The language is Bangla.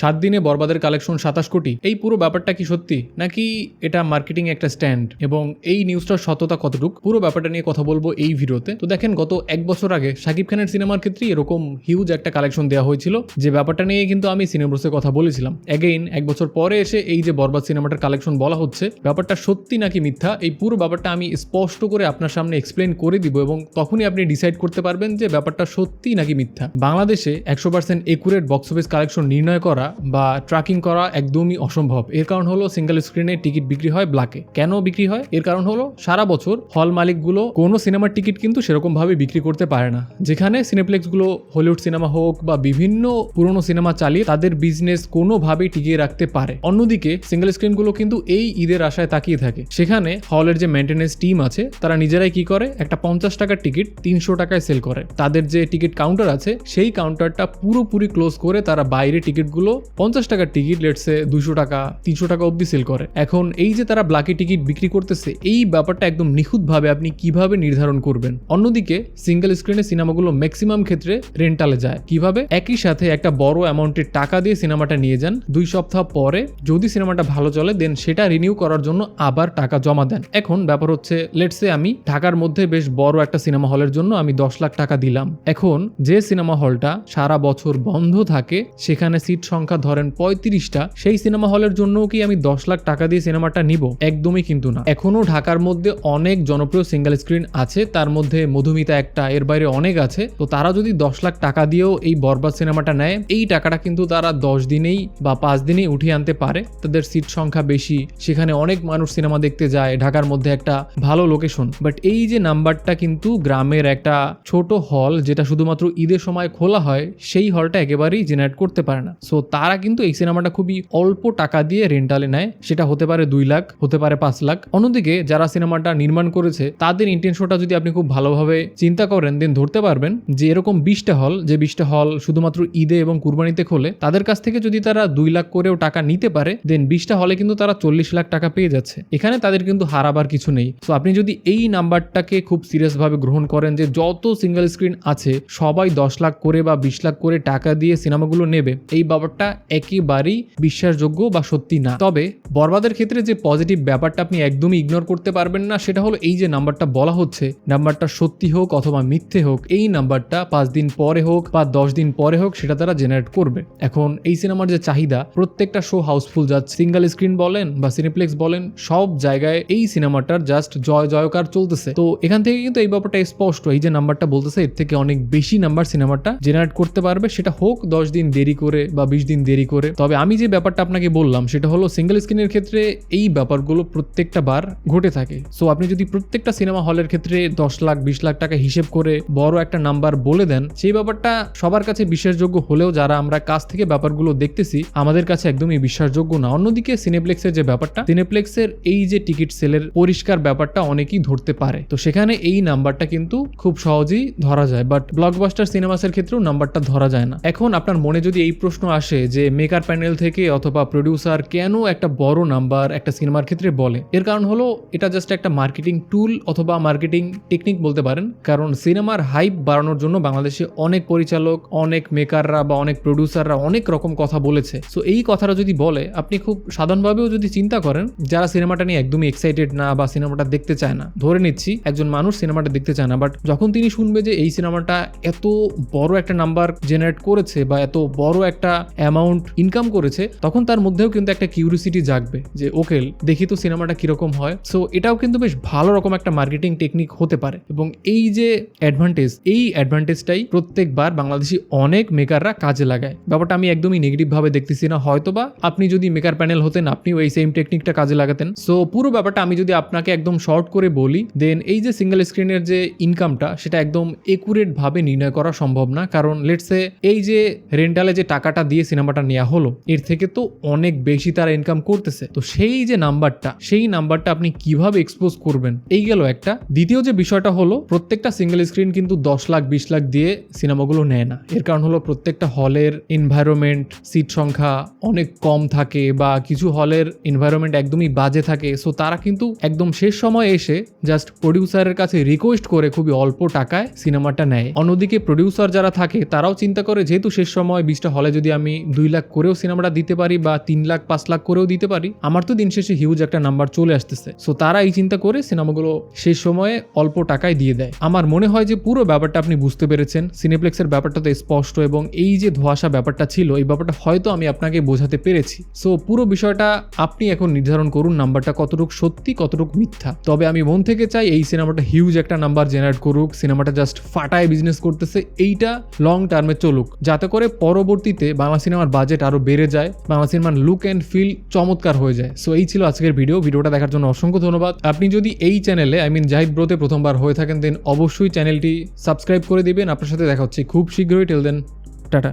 সাত দিনে বরবাদের কালেকশন সাতাশ কোটি। এই পুরো ব্যাপারটা কি সত্যি? নাকি এটা মার্কেটিং একটা স্ট্যান্ড এবং এই নিউজটার সততা কতটুক? পুরো ব্যাপারটা নিয়ে কথা বলব এই ভিডিওতে। তো দেখেন, গত এক বছর আগে শাকিব খানের সিনেমার ক্ষেত্রে এরকম হিউজ একটা কালেকশন দেওয়া হয়েছিল। যে ব্যাপারটা নিয়ে কিন্তু আমি সিনেব্রোসে কথা বলেছিলাম। অ্যাগেইন এক বছর পরে এসে এই যে বরবাদ সিনেমাটার কালেকশন বলা হচ্ছে, ব্যাপারটা সত্যি নাকি মিথ্যা? এই পুরো ব্যাপারটা আমি স্পষ্ট করে আপনার সামনে এক্সপ্লেন করে দিব এবং তখনই আপনি ডিসাইড করতে পারবেন যে ব্যাপারটা সত্যি নাকি মিথ্যা। বাংলাদেশে একশো percent accurate box office collection নির্ণয় করা বা ট্র্যাকিং করা একদমই অসম্ভব। এর কারণ হলো সিঙ্গেল স্ক্রিনে টিকিট বিক্রি হয় ব্ল্যাকে কেন বিক্রি হয়? এর কারণ হলো সারা বছর হল মালিকগুলো কোনো সিনেমার টিকিট কিন্তু সেরকম ভাবে বিক্রি করতে পারে না। যেখানে সিনেপ্লেক্সগুলো হলিউড সিনেমা হোক বা বিভিন্ন পুরনো সিনেমা চালিয়ে তাদের বিজনেস কোনোভাবেই টিকিয়ে রাখতে পারে। অন্যদিকে সিঙ্গেল স্ক্রিনগুলো কিন্তু এই ঈদের আশায় তাকিয়ে থাকে। সেখানে হলের যে মেনটেন্যান্স টিম আছে, তারা নিজেরাই কি করে? একটা পঞ্চাশ টাকার টিকিট তিনশো টাকায় সেল করে। তাদের যে টিকিট কাউন্টার আছে, সেই কাউন্টারটা পুরোপুরি ক্লোজ করে তারা বাইরে টিকিটগুলো পঞ্চাশ টাকার টিকিট লেটসে দুশো টাকা, তিনশো টাকা অবধি সেল করে। এখন এই যে তারা ব্লাকি টিকিট বিক্রি করতেছে, এই ব্যাপারটা একদম নিখুঁতভাবে আপনি কীভাবে নির্ধারণ করবেন? অন্যদিকে সিঙ্গেল স্ক্রিনে সিনেমাগুলো ম্যাক্সিমাম ক্ষেত্রে রেন্টালে যায়। কীভাবে? একই সাথে একটা বড় অ্যামাউন্টের টাকা দিয়ে সিনেমাটা নিয়ে যান, দুই সপ্তাহ পরে যদি সিনেমাটা ভালো চলে দেন সেটা রিনিউ করার জন্য আবার টাকা জমা দেন। এখন ব্যাপার হচ্ছে লেটসে আমি ঢাকার মধ্যে বেশ বড় একটা সিনেমা হলের জন্য আমি দশ লাখ টাকা দিলাম। এখন যে সিনেমা হলটা সারা বছর বন্ধ থাকে, সেখানে সিট সংখ্যা ধরেন পঁয়ত্রিশটা, সেই সিনেমা হলের জন্য কি আমি দশ লাখ টাকা দিয়ে সিনেমাটা নিব? একদমই কিন্তু না। এখনও ঢাকার মধ্যে অনেক জনপ্রিয় সিঙ্গেল স্ক্রিন আছে, তার মধ্যে মধুমিতা একটা, এর বাইরে অনেক আছে। তো তারা যদি দশ লাখ টাকা দিয়েও এই বরবাদ সিনেমাটা নেয়, এই টাকাটা কিন্তু তারা দশ দিনেই বা পাঁচ দিনেই উঠিয়ে আনতে পারে। তাদের সিট সংখ্যা বেশি, সেখানে অনেক মানুষ সিনেমা দেখতে যায়, ঢাকার মধ্যে একটা ভালো লোকেশন বাট এই যে নাম্বারটা কিন্তু গ্রামের একটা ছোট হল যেটা শুধুমাত্র ঈদের সময় খোলা হয়, সেই হলটা একেবারেই জেনারেট করতে পারে না। সো তারা কিন্তু এই সিনেমাটা খুবই অল্প টাকা দিয়ে রেন্টালে নেয়। সেটা হতে পারে দুই লাখ, হতে পারে পাঁচ লাখ। অন্যদিকে যারা সিনেমাটা নির্মাণ করেছে, তাদের ইন্টেনশনটা যদি আপনি খুব ভালোভাবে চিন্তা করেন দেন ধরতে পারবেন যে এরকম বিশটা হল যে বিশটা হল শুধুমাত্র ঈদে এবং কুরবানিতে খোলে, তাদের কাছ থেকে যদি তারা দুই লাখ করেও টাকা নিতে পারে দেন বিশটা হলে কিন্তু তারা চল্লিশ লাখ টাকা পেয়ে যাচ্ছে। এখানে তাদের কিন্তু হারাবার কিছু নেই। তো আপনি যদি এই নাম্বারটাকে খুব সিরিয়াসভাবে গ্রহণ করেন যে যত সিঙ্গেল স্ক্রিন আছে, সবাই দশ লাখ করে বা বিশ লাখ করে টাকা দিয়ে সিনেমাগুলো নেবে, এই ব্যাপারটা একেবারেই বিশ্বাসযোগ্য বা সত্যি না। তবে বরবাদের ক্ষেত্রে যে পজিটিভ ব্যাপারটা আপনি একদমই ইগনোর করতে পারবেন না, সেটা হলো এই যে নাম্বারটা বলা হচ্ছে নাম্বারটা সত্যি হোক অথবা মিথ্যে হোক, এই নাম্বারটা পাঁচ দিন পরে হোক বা দশ দিন পরে হোক, সেটা তারা জেনারেট করবে। এখন এই সিনেমার যে চাহিদা, প্রত্যেকটা শো হাউসফুল যাচ্ছে সিঙ্গেল স্ক্রিন বলেন বা সিনেপ্লেক্স বলেন, সব জায়গায় এই সিনেমাটার জাস্ট জয় জয়কার চলতেছে। তো এখান থেকে কিন্তু এই ব্যাপারটা স্পষ্ট, এই যে নাম্বারটা বলতেছে, এর থেকে অনেক বেশি নাম্বার সিনেমাটা জেনারেট করতে পারবে। সেটা হোক দশ দিন দেরি করে বা বিশ দিন দেরি করে। তবে আমি যে ব্যাপারটা আপনাকে বললাম, সেটা হলো সিঙ্গেল স্ক্রিনের ক্ষেত্রে এই ব্যাপারগুলো প্রত্যেকটা বার ঘটে থাকে। সো আপনি যদি প্রত্যেকটা সিনেমা হলের ক্ষেত্রে দশ লাখ, বিশ লাখ টাকা হিসেব করে বড় একটা নাম্বার বলে দেন, সেই ব্যাপারটা সবার কাছে বিশ্বাসযোগ্য হলেও যারা আমরা কাছ থেকে ব্যাপারগুলো দেখতেছি, আমাদের কাছে একদমই বিশ্বাসযোগ্য না। অন্যদিকে সিনেপ্লেক্সের যে ব্যাপারটা সিনেপ্লেক্সের এই যে টিকিট সেলের পরিষ্কার ব্যাপারটা অনেকেই ধরতে পারে। তো সেখানে এই নাম্বারটা কিন্তু খুব সহজেই ধরা যায়। বাট ব্লকবাস্টার সিনেমাসের ক্ষেত্রেও নাম্বারটা ধরা যায় না। এখন আপনার মনে যদি এই প্রশ্ন আসে যে মেকার প্যানেল থেকে অথবা প্রডিউসার কেন একটা বড় নাম্বার একটা সিনেমার ক্ষেত্রে বলে। এর কারণ হলো, এটা জাস্ট একটা মার্কেটিং টুল অথবা মার্কেটিং টেকনিক বলতে পারেন। কারণ সিনেমার হাইপ বাড়ানোর জন্য বাংলাদেশে অনেক পরিচালক, অনেক মেকাররা বা অনেক প্রডিউসাররা অনেক রকম কথা বলেছে। সো এই কথাটা যদি বলে, আপনি খুব সাধারণভাবেও যদি চিন্তা করেন, যারা সিনেমাটা নিয়ে একদমই এক্সাইটেড না বা সিনেমাটা দেখতে চায় না, ধরে নিচ্ছি একজন মানুষ সিনেমাটা দেখতে চায় না বাট যখন তিনি শুনবে যে এই সিনেমাটা এত বড় একটা নাম্বার জেনারেট করেছে বা এত বড় একটা অ্যামাউন্ট ইনকাম করেছে, তখন তার মধ্যেও কিন্তু একটা কিউরিসিটি জাগবে যে ওকে দেখি তো সিনেমাটা কীরকম হয়। সো এটাও কিন্তু বেশ ভালো রকম একটা মার্কেটিং টেকনিক হতে পারে। এবং এই যে অ্যাডভান্টেজ এই অ্যাডভান্টেজটাই প্রত্যেকবার বাংলাদেশি অনেক মেকাররা কাজে লাগায়। ব্যাপারটা আমি একদমই নেগেটিভ ভাবে দেখতেছি না। হয়তোবা আপনি যদি মেকার প্যানেল হতেন, আপনিও এই সেম টেকনিকটা কাজে লাগাতেন। সো পুরো ব্যাপারটা আমি যদি আপনাকে একদম শর্ট করে বলি দেন এই যে সিঙ্গেল স্ক্রিনের যে ইনকামটা সেটা একদম একুরেট ভাবে নির্ণয় করা সম্ভব না। কারণ লেটসে এই যে রেন্টালে যে টাকাটা দিয়ে সিনেমাটা নেওয়া হলো, এর থেকে তো অনেক বেশি তারা ইনকাম করতেছে। তো সেই যে নাম্বারটা, সেই নাম্বারটা আপনি কীভাবে এক্সপোজ করবেন? এই গেল একটা। দ্বিতীয় যে বিষয়টা হলো, প্রত্যেকটা সিঙ্গেল স্ক্রিন কিন্তু দশ লাখ, বিশ লাখ দিয়ে সিনেমাগুলো নেয় না। এর কারণ হলো প্রত্যেকটা হলের এনভায়রনমেন্ট সিট সংখ্যা অনেক কম থাকে বা কিছু হলের এনভায়রনমেন্ট একদমই বাজে থাকে। সো তারা কিন্তু একদম শেষ সময় এসে জাস্ট প্রডিউসারের কাছে রিকোয়েস্ট করে খুবই অল্প টাকায় সিনেমাটা নেয়। অন্যদিকে প্রডিউসার যারা থাকে, তারাও চিন্তা করে, যেহেতু শেষ সময় বিশটা হলে যদি আমি দুই লাখ করেও সিনেমাটা দিতে পারি বা তিন লাখ, পাঁচ লাখ করেও দিতে পারি, আমার তো দিন শেষে হিউজ একটা নাম্বার চলে আসতেছে। সো তারা এই চিন্তা করে সিনেমাগুলো সেই সময়ে অল্প টাকায় দিয়ে দেয়। আমার মনে হয় যে পুরো ব্যাপারটা আপনি বুঝতে পেরেছেন। সিনেপ্লেক্সের ব্যাপারটা তো স্পষ্ট এবং এই যে ধোয়াশা ব্যাপারটা ছিল, এই ব্যাপারটা হয়তো আমি আপনাকে বোঝাতে পেরেছি। সো পুরো বিষয়টা আপনি এখন নির্ধারণ করুন নাম্বারটা কতটুকু সত্যি, কতটুকু মিথ্যা। তবে আমি মন থেকে চাই এই সিনেমাটা হিউজ একটা নাম্বার জেনারেট করুক, সিনেমাটা জাস্ট ফাটায় বিজনেস করতেছে, এইটা লং টার্মে চলুক। যাতে করে পরবর্তীতে বাংলা সিনেমার বাজেট আরও বেড়ে যায় বাংলা সিনেমার লুক অ্যান্ড ফিল চমৎকার হয়ে যায়। সো এই ছিল আজকের ভিডিও ভিডিওটা দেখার জন্য অসংখ্য ধন্যবাদ। আপনি যদি এই চ্যানেলে আই মিন জাহিদ ব্রোতে প্রথমবার হয়ে থাকেন দেন অবশ্যই চ্যানেলটি সাবস্ক্রাইব করে দিবেন। আপনার সাথে দেখা হচ্ছে খুব শীঘ্রই। Tell then tata.